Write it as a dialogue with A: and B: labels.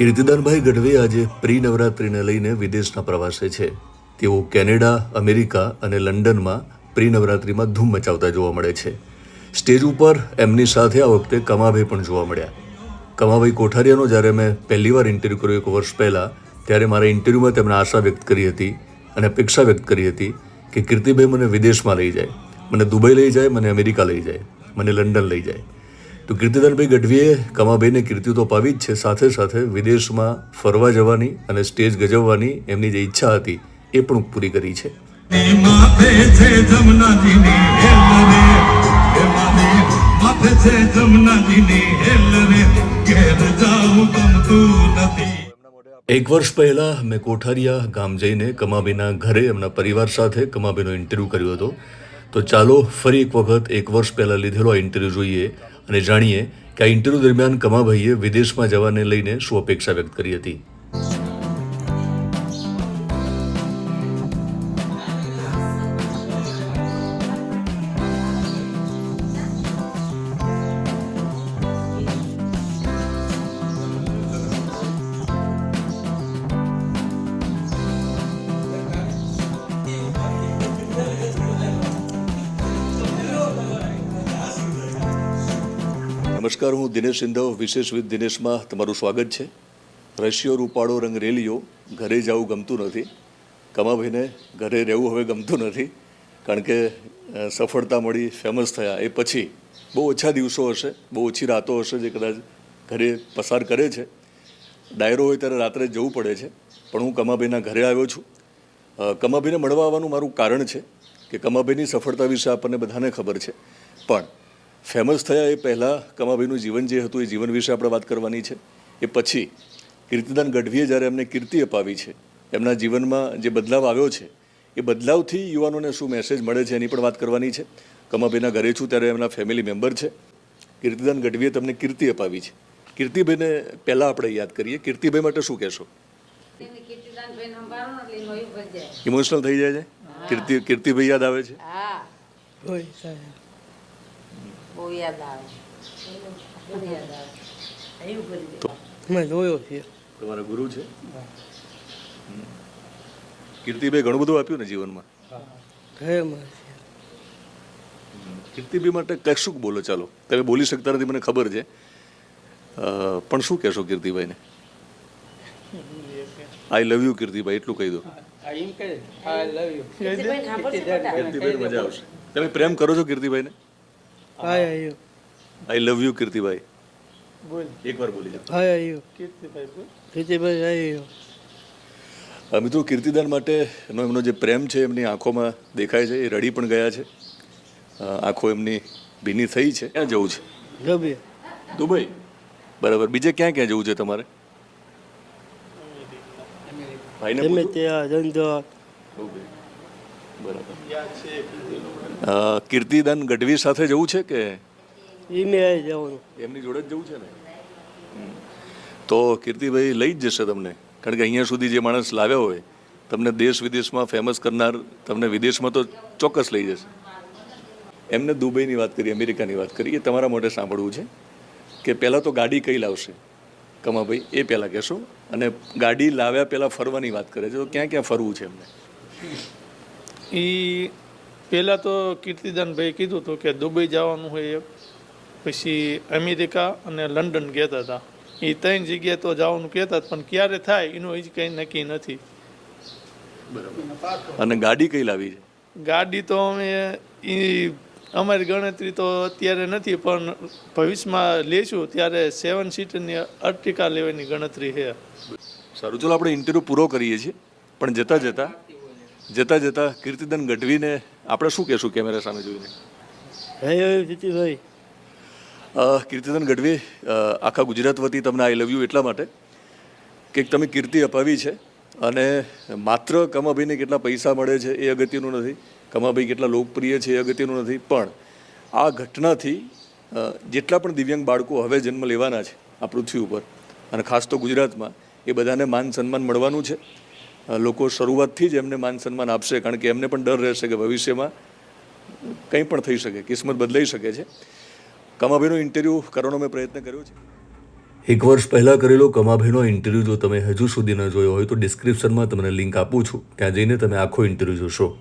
A: કીર્તિદાનભાઈ ગઢવી આજે પ્રી નવરાત્રિને લઈને વિદેશના પ્રવાસે છે. તેઓ કેનેડા, અમેરિકા અને લંડનમાં પ્રી નવરાત્રિમાં ધૂમ મચાવતા જોવા મળે છે. સ્ટેજ ઉપર એમની સાથે આ વખતે કમાભાઈ પણ જોવા મળ્યા. કમાભાઈ કોઠારિયાનો જ્યારે મેં પહેલી વાર ઇન્ટરવ્યૂ કર્યો એક વર્ષ પહેલાં, ત્યારે મારા ઇન્ટરવ્યૂમાં તેમણે આશા વ્યક્ત કરી હતી અને અપેક્ષા વ્યક્ત કરી હતી કે કીર્તિભાઈ મને વિદેશમાં લઈ જાય. મને દુબઈ લઈ જાય, મને અમેરિકા લઈ જાય, મને લંડન લઈ જાય. તો કીર્તિદાનભાઈ ગઢવીએ કમાભાઈને કીર્તિ તો પાવી જ છે. સાથે સાથે વિદેશમાં ફરવા જવાની અને સ્ટેજ ગજવવાની એમની જે ઈચ્છા હતી એ પણ પૂરી કરી છે. એક વર્ષ પહેલા મેં કોઠારિયા ગામ જઈને કમાબેના ઘરે એમના પરિવાર સાથે કમાબેનો ઇન્ટરવ્યૂ કર્યો હતો. તો ચાલો ફરી એક વખત એક વર્ષ પહેલાં લીધેલો આ ઇન્ટરવ્યૂ જોઈએ. અને જાણીએ કે આ ઇન્ટરવ્યૂ દરમિયાન કમાભાઈએ વિદેશમાં જવાને લઈને શું અપેક્ષા વ્યક્ત કરી હતી. નમસ્કાર, હું દિનેશ સિંધવ, વિશેષ વિથ દિનેશમાં તમારું સ્વાગત છે. રશિયો રૂપાળો રંગ રેલીઓ, ઘરે જવું ગમતું નથી. કમાભાઈને ઘરે રહેવું હવે ગમતું નથી, કારણ કે સફળતા મળી ફેમસ થયા. એ પછી બહુ ઓછા દિવસો હશે, બહુ ઓછી રાતો હશે જે કદાચ ઘરે પસાર કરે છે. ડાયરો હોય ત્યારે રાત્રે જવું પડે છે, પણ હું કમાભાઈના ઘરે આવ્યો છું. કમાભાઈને મળવા આવવાનું મારું કારણ છે કે કમાભાઈની સફળતા વિશે આપણને બધાને ખબર છે. પણ ફેમસ થયા એ પહેલાં કમાભાઈનું જીવન જે હતું એ જીવન વિશે આપણે વાત કરવાની છે. એ પછી કીર્તિદાન ગઢવીએ જ્યારે એમને કીર્તિ અપાવી છે એમના જીવનમાં જે બદલાવ આવ્યો છે એ બદલાવથી યુવાનોને શું મેસેજ મળે છે એની પણ વાત કરવાની છે. કમાભાઈના ઘરે છું ત્યારે એમના ફેમિલી મેમ્બર છે. કીર્તિદાન ગઢવીએ તમને કીર્તિ અપાવી છે. કીર્તિભાઈને પહેલાં આપણે યાદ કરીએ. કીર્તિભાઈ માટે શું કહેશો? ઇમોશનલ થઈ જાય છે? કીર્તિ કીર્તિભાઈ યાદ આવે છે?
B: હા.
C: હોય સાહેબ.
B: બહુ યાદ આવે
C: મેં જોયો છે
A: તમારા ગુરુ છે? કીર્તિભાઈ ઘણું બધું આપ્યું ને જીવનમાં. કીર્તિભાઈ માટે કશું બોલો? ચાલો. તમે બોલી શકતા નથી મને ખબર છે. પણ શું કહેશો કીર્તિભાઈને? આઈ લવ યુ કીર્તિભાઈ એટલું કહી દો.
C: એમ કહે. આઈ લવ યુ
B: કીર્તિભાઈને સાંભળશે બેટા?
A: કીર્તિભાઈને મજા આવશે. તમે પ્રેમ કરો છો કીર્તિભાઈને?
C: હાય આયુ
A: આઈ લવ યુ કીર્તિભાઈ
C: બોલ.
A: એકવાર બોલી જાઓ
C: હાય આયો કીર્તિભાઈ બોલ. કીર્તિભાઈ આયો
A: મિત્રો કીર્તિદાન માટે એનો એમનો જે પ્રેમ છે એમની આંખોમાં દેખાય છે એ રડી પણ ગયા છે. આંખો એમની ભીની થઈ છે. ક્યાં જવું છે?
C: ગમે.
A: દુબઈ. બરાબર. બીજે ક્યાં ક્યાં જવું છે તમારે? ભાઈને
C: ધંધો
A: દુબઈ. બરાબર. અ, કીર્તિદાન ગઢવી સાથે જવું છે કે?
C: આવી જવાનું.
A: એમની જોડે જ જવું છે ને? તો કીર્તિભાઈ લઈ જ જશે તમને. કારણ કે અહીંયા સુધી જે માણસ લાવ્યા હોય તમને દેશ વિદેશમાં ફેમસ કરનાર તમને વિદેશમાં તો ચોક્કસ લઈ જશે. એમને દુબઈની વાત કરી અમેરિકાની વાત કરી એ તમારા માટે સાંભળવું છે કે પહેલાં તો ગાડી કઈ લાવશે? કમાભાઈ એ પહેલાં કહેશો. અને ગાડી લાવ્યા પહેલાં ફરવાની વાત કરે છે. તો ક્યાં ક્યાં ફરવું છે એમને?
D: એ પહેલાં તો કીર્તિદાનભાઈ કીધું હતું કે દુબઈ જવાનું હોય એક. પછી અમેરિકા અને લંડન કહેતા હતા. એ ત્રણ જગ્યાએ તો જવાનું કહેતા હતા, પણ ક્યારે થાય એનું હજી કંઈ નક્કી નથી.
A: અને ગાડી કઈ લાવી છે?
D: ગાડી તો અમે એ અમારી ગણતરી તો અત્યારે નથી પણ ભવિષ્યમાં લેશું ત્યારે સેવન સીટરની અર્ટિકા લેવાની ગણતરી છે.
A: સારું ચલો આપણે ઇન્ટરવ્યૂ પૂરો કરીએ છીએ. પણ જતાં જતાં જતાં જતાં કીર્તિદાન ગઢવીને આપણે શું કહેશું કેમેરા સામે જોઈને?
C: કીર્તિભાઈ
A: કીર્તિદાન ગઢવી આખા ગુજરાત વતી તમને આઈ લવ યુ એટલા માટે કે તમે કીર્તિ અપાવી છે અને માત્ર કમાભાઈને કેટલા પૈસા મળે છે એ અગત્યનું નથી. કમાભાઈ કેટલા લોકપ્રિય છે એ અગત્યનું નથી. પણ આ ઘટનાથી જેટલા પણ દિવ્યાંગ બાળકો હવે જન્મ લેવાના છે આ પૃથ્વી ઉપર અને ખાસ તો ગુજરાતમાં એ બધાને માન સન્માન મળવાનું છે. લોકો શરૂઆતથી જ એમને માન સન્માન આપશે, કારણ કે એમને પણ ડર રહેશે કે ભવિષ્યમાં કંઈ પણ થઈ શકે, કિસ્મત બદલાઈ શકે છે. કમાભાઈનો ઇન્ટરવ્યૂ કરવાનો મેં પ્રયત્ન કર્યો છે. એક વર્ષ પહેલાં કરેલો કમાભાઈનો ઇન્ટરવ્યૂ જો તમે હજુ સુધી ન જોયો હોય તો ડિસ્ક્રિપ્શનમાં તમને લિંક આપું છું. ત્યાં જઈને તમે આખો ઇન્ટરવ્યૂ જોશો.